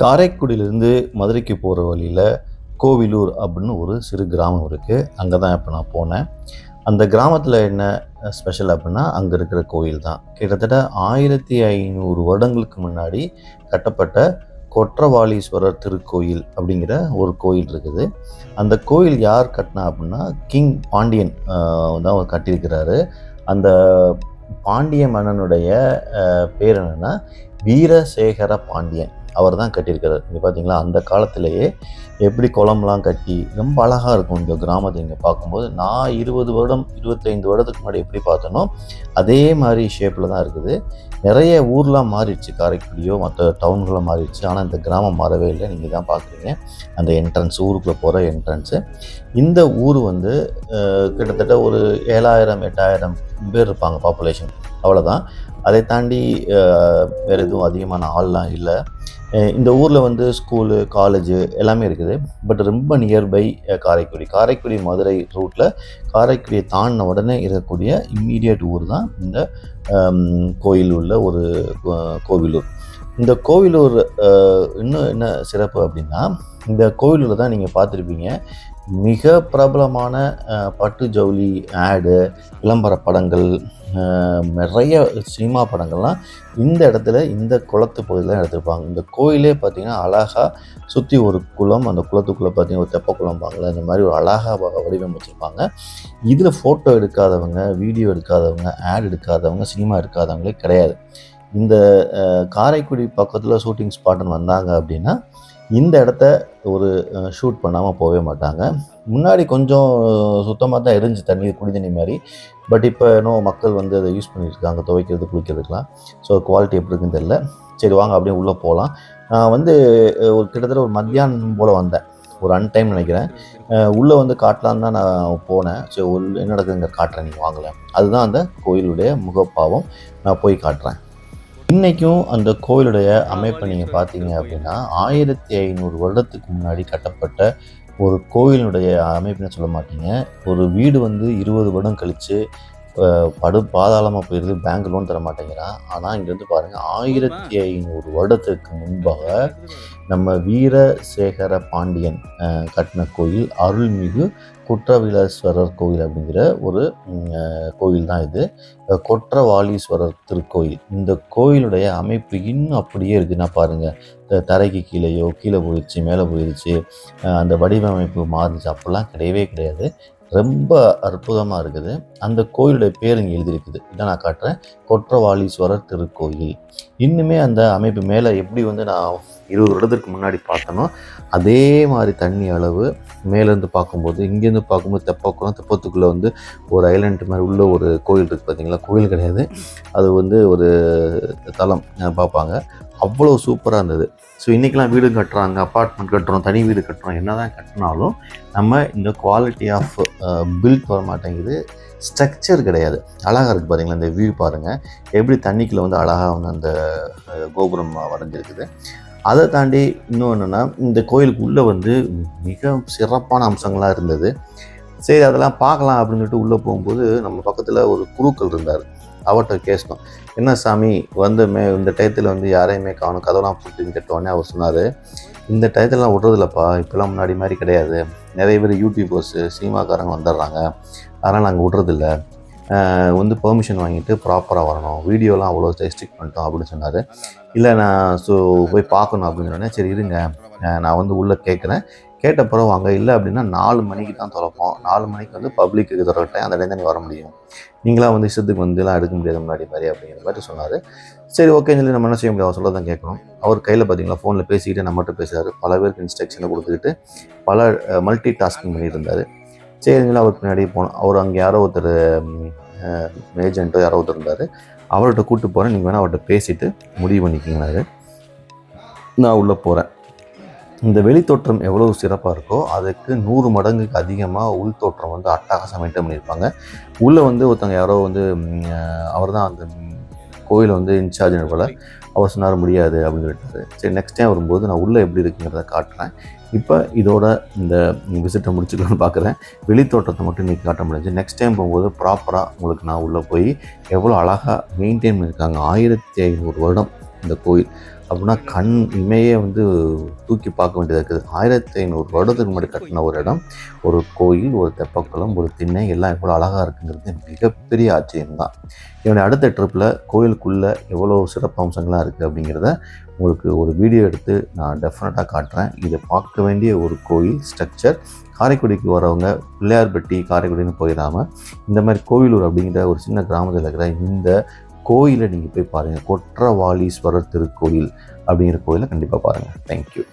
காரைக்குடியிலேருந்து மதுரைக்கு போகிற வழியில் கோவிலூர் அப்படின்னு ஒரு சிறு கிராமம் இருக்குது அங்கே தான் இப்போ நான் போனேன். அந்த கிராமத்தில் என்ன ஸ்பெஷல் அப்படின்னா அங்கே இருக்கிற கோயில் தான். கிட்டத்தட்ட ஆயிரத்தி ஐநூறு வருடங்களுக்கு முன்னாடி கட்டப்பட்ட கொற்றவாளீஸ்வரர் திருக்கோயில் அப்படிங்கிற ஒரு கோயில் இருக்குது. அந்த கோயில் யார் கட்டினா அப்படின்னா கிங் பாண்டியன் தான் அவர் கட்டியிருக்கிறாரு. அந்த பாண்டிய மன்னனுடைய பேர் என்னென்னா வீரசேகர பாண்டியன். அவர் தான் கட்டியிருக்கிறார் இங்கே பார்த்தீங்களா அந்த காலத்திலேயே எப்படி குளம்லாம் கட்டி ரொம்ப அழகாக இருக்கும். இந்த கிராமத்தை இங்கே பார்க்கும்போது நான் இருபது வருடம் இருபத்தைந்து வருடத்துக்கு முன்னாடி எப்படி பார்த்தனோ அதே மாதிரி ஷேப்பில் தான் இருக்குது. நிறைய ஊர்லாம் மாறிடுச்சு. காரைக்குடியோ மற்ற டவுன்களாக மாறிடுச்சு. ஆனால் இந்த கிராமம் மாறவே இல்லை. நீங்கள் தான் பார்க்குறீங்க. அந்த என்ட்ரன்ஸ் ஊருக்குள்ளே போகிற என்ட்ரன்ஸு இந்த ஊர் வந்து கிட்டத்தட்ட ஒரு ஏழாயிரம் எட்டாயிரம் பேர் இருப்பாங்க பாப்புலேஷன் அவ்வளோதான் அதை தாண்டி வேறு எதுவும் அதிகமான ஆள்லாம் இல்லை. இந்த ஊரில் வந்து ஸ்கூலு காலேஜு எல்லாமே இருக்குது. பட் ரொம்ப நியர்பை காரைக்குடி. காரைக்குடி மதுரை ரூட்டில் காரைக்குடியை தாண்டின உடனே இருக்கக்கூடிய இம்மீடியட் ஊர் தான் இந்த கோயில் உள்ள ஒரு கோ- கோவிலூர். இந்த கோவிலூர் இன்னும் என்ன சிறப்பு அப்படின்னா இந்த கோவிலூர் தான் நீங்கள் பார்த்துருப்பீங்க. மிக பிரபலமான பட்டு ஜவுளி ஆடு விளம்பர படங்கள் நிறைய சினிமா படங்கள்லாம் இந்த இடத்துல இந்த குளத்து பகுதியில் எடுத்திருப்பாங்க. இந்த கோயிலே பார்த்தீங்கன்னா அழகாக சுற்றி ஒரு குளம் அந்த குளத்துக்குள்ளே பார்த்தீங்கன்னா ஒரு தெப்ப குளம்பாங்களே இந்த மாதிரி ஒரு அழகாக வடிவமைச்சிருப்பாங்க. இதில் ஃபோட்டோ எடுக்காதவங்க வீடியோ எடுக்காதவங்க ஆட் எடுக்காதவங்க சினிமா எடுக்காதவங்களே கிடையாது. இந்த காரைக்குடி பக்கத்தில் ஷூட்டிங் ஸ்பாட்னு வந்தாங்க அப்படின்னா இந்த இடத்த ஒரு ஷூட் பண்ணாமல் போகவே மாட்டாங்க. முன்னாடி கொஞ்சம் சுத்தமாக தான் இருந்துச்சு தண்ணி குடி தண்ணி மாதிரி. பட் இப்போ இன்னும் மக்கள் வந்து அதை யூஸ் பண்ணியிருக்காங்க துவைக்கிறது குளிக்கிறதுக்கெலாம் ஸோ குவாலிட்டி எப்படி இருக்குன்னு தெரில சரி வாங்க அப்படியே உள்ளே போகலாம் நான் வந்து ஒரு கிட்டத்தட்ட ஒரு மத்தியானம் போல் வந்தேன். ஒரு அன்டைம் நினைக்கிறேன். உள்ளே வந்து காட்டலான்னு தான் நான் போனேன். சரி உள்ள என்ன நடக்குதுங்க காட்டுறேன் நீங்கள் வாங்கலை. அதுதான் அந்த கோயிலுடைய முகப்பாவம். நான் போய் காட்டுறேன். இன்றைக்கும் அந்த கோயிலுடைய அமைப்பை நீங்கள் பார்த்தீங்க அப்படின்னா ஆயிரத்தி ஐநூறு வருடத்துக்கு முன்னாடி கட்டப்பட்ட ஒரு கோயிலுடைய அமைப்புன்னு சொல்ல மாட்டீங்க. ஒரு வீடு வந்து இருபது வருடம் கழித்து படு பாதாளமாக போயிடுது பேங்க் லோன் தர மாட்டேங்கிறான் ஆனால் இங்கேருந்து பாருங்கள் ஆயிரத்தி ஐநூறு வருடத்துக்கு முன்பாக நம்ம வீரசேகர பாண்டியன் கட்டின கோயில் அருள்மிகு குற்றவிலாஸ்வரர் கோயில் அப்படிங்கிற ஒரு கோயில் தான் இது. கொற்றவாளீஸ்வரர் திருக்கோயில். இந்த கோயிலுடைய அமைப்பு இன்னும் அப்படியே இருக்குன்னா பாருங்கள் தரைக்கு கீழேயோ கீழே போயிடுச்சு மேலே போயிடுச்சு அந்த வடிவமைப்பு மாறுச்சு அப்படிலாம் கிடையவே கிடையாது. ரொம்ப அற்புதமாக இருக்குது. அந்த கோயிலுடைய பேர் இங்கே எழுதியிருக்குது. இதை நான் காட்டுறேன். கொற்றவாளீஸ்வரர் திருக்கோயில். இன்னுமே அந்த அமைப்பு மேலே எப்படி வந்து நான் இருபது வருடத்துக்கு முன்னாடி பார்த்தனோ அதே மாதிரி தண்ணி அளவு மேலேருந்து பார்க்கும்போது இங்கேருந்து பார்க்கும்போது தெப்பக்குளம் தெப்பத்துக்குள்ளே வந்து ஒரு ஐலண்ட் மாதிரி உள்ள ஒரு கோயில் இருக்குது பார்த்தீங்களா கோயில் கிடையாது. அது வந்து ஒரு தலம் பார்ப்பாங்க. அவ்வளோ சூப்பராக இருந்தது. ஸோ இன்றைக்கெலாம் வீடு கட்டுறாங்க அப்பார்ட்மெண்ட் கட்டுறோம் தனி வீடு கட்டுறோம் என்ன தான் கட்டினாலும் நம்ம இந்த குவாலிட்டி ஆஃப் பில்ட் வர மாட்டேங்குது. ஸ்ட்ரக்சர் கிடையாது. அழகாக இருக்குது பாருங்களா இந்த வியூ பாருங்கள் எப்படி தண்ணிக்குள்ளே வந்து அழகாக வந்து அந்த கோபுரம் வரைஞ்சிருக்குது. அதை தாண்டி இன்னும் என்னென்னா இந்த கோயிலுக்கு உள்ளே வந்து மிக சிறப்பான அம்சங்களாக இருந்தது. சரி அதெல்லாம் பார்க்கலாம் அப்படின்னு சொல்லிட்டு உள்ளே போகும்போது நம்ம பக்கத்தில் ஒரு குருக்கள் இருந்தார். அவர்கிட்ட கேசணும் என்ன சாமி வந்து மே இந்த டயத்தில் வந்து யாரையுமே காணும் கதவெல்லாம் போட்டுன்னு கேட்டோடனே அவர் சொன்னார். இந்த டயத்துலலாம் விட்றதில்லப்பா இப்போல்லாம் முன்னாடி மாதிரி கிடையாது. நிறைய பேர் யூடியூபர்ஸு சினிமாக்காரங்க வந்துடுறாங்க. அதனால் நாங்கள் விட்றதில்ல. வந்து பெர்மிஷன் வாங்கிட்டு ப்ராப்பராக வரணும். வீடியோலாம் அவ்வளோ ரெஸ்ட்ரிக்ட் பண்ணிட்டோம் அப்படின்னு சொன்னார். இல்லை நான் ஸோ போய் பார்க்கணும் அப்படின்னு சொன்னேன். சரி இருங்க. நான் வந்து உள்ளே கேட்குறேன். கேட்ட பிறகு அங்கே இல்லை அப்படின்னா நாலு மணிக்கு தான் திறப்போம். நாலு மணிக்கு வந்து பப்ளிக்கு திறக்கட்டேன் அந்த டைம் தான் நீ வர முடியும். நீங்களாம் வந்து இஷ்டத்துக்கு வந்து எல்லாம் எடுக்க முடியாது முன்னாடி மாதிரி அப்படிங்கிற மாதிரி சொன்னார். சரி ஓகேன்னு சொல்லி நம்ம என்ன செய்ய முடியும்? அவர் சொல்ல தான் கேட்கணும். அவர் கையில் பார்த்தீங்களா ஃபோனில் பேசிக்கிட்டு நம்மகிட்ட பேசுகிறாரு பல பேருக்கு இன்ஸ்ட்ரக்ஷனை கொடுத்துக்கிட்டு பல மல்டி டாஸ்கிங் பண்ணிட்டு இருந்தார் அவர் பின்னாடி போனோம் அவர் அங்கே யாரோ ஒருத்தர் ஏஜென்ட்டோ யாரோ ஒருத்தர் இருந்தார். அவர்கிட்ட கூப்பிட்டு போகிறேன் நீங்கள் வேணால் அவர்கிட்ட பேசிவிட்டு முடிவு பண்ணிக்கிங்கனாரு நான் உள்ளே போகிறேன் இந்த வெளித்தோற்றம் எவ்வளோ சிறப்பாக இருக்கோ அதுக்கு நூறு மடங்குக்கு அதிகமாக உள் தோற்றம் வந்து அட்டகாசம் மெயின்டைன் பண்ணியிருப்பாங்க. உள்ளே வந்து ஒருத்தவங்க யாரோ வந்து அவர் தான் அந்த கோயிலை வந்து இன்சார்ஜ் போல் அவர் சொன்னார் முடியாது அப்படின்னு சொல்லிட்டாரு. சரி நெக்ஸ்ட் டைம் வரும்போது நான் உள்ளே எப்படி இருக்குங்கிறத காட்டுறேன். இப்போ இதோட இந்த விசிட்டை முடிச்சுக்கலாம்னு பார்க்குறேன் வெளித்தோட்டத்தை மட்டும் இன்றைக்கி காட்ட முடிஞ்சு நெக்ஸ்ட் டைம் போகும்போது ப்ராப்பராக உங்களுக்கு நான் உள்ளே போய் எவ்வளோ அழகாக மெயின்டைன் பண்ணியிருக்காங்க. ஆயிரத்தி ஐநூறு வருடம் இந்த கோயில். அப்படின்னா கண் இமையே வந்து தூக்கி பார்க்க வேண்டியதாக இருக்குது. ஆயிரத்தி ஐநூறு வருடத்துக்கு முன்னாடி கட்டின ஒரு இடம். ஒரு கோயில் ஒரு தெப்பக்குளம் ஒரு திண்ணை எல்லாம் எவ்வளோ அழகாக இருக்குங்கிறது மிகப்பெரிய ஆச்சரியம்தான். என்னுடைய அடுத்த ட்ரிப்பில் கோயிலுக்குள்ளே எவ்வளோ சிறப்பு இருக்குது அப்படிங்கிறத உங்களுக்கு ஒரு வீடியோ எடுத்து நான் டெஃபினட்டாக காட்டுறேன். இதை பார்க்க வேண்டிய ஒரு கோயில் ஸ்ட்ரக்சர் காரைக்குடிக்கு வரவங்க பிள்ளையார்பட்டி காரைக்குடின்னு போயிடாமல் இந்த மாதிரி கோவிலூர் அப்படிங்கிற ஒரு சின்ன கிராமத்தில் இருக்கிற இந்த கோயிலை நீங்கள் போய் பாருங்கள் கொற்றவாளீஸ்வரர் திருக்கோயில் அப்படிங்கிற கோயிலை கண்டிப்பாக பாருங்கள் தேங்க்யூ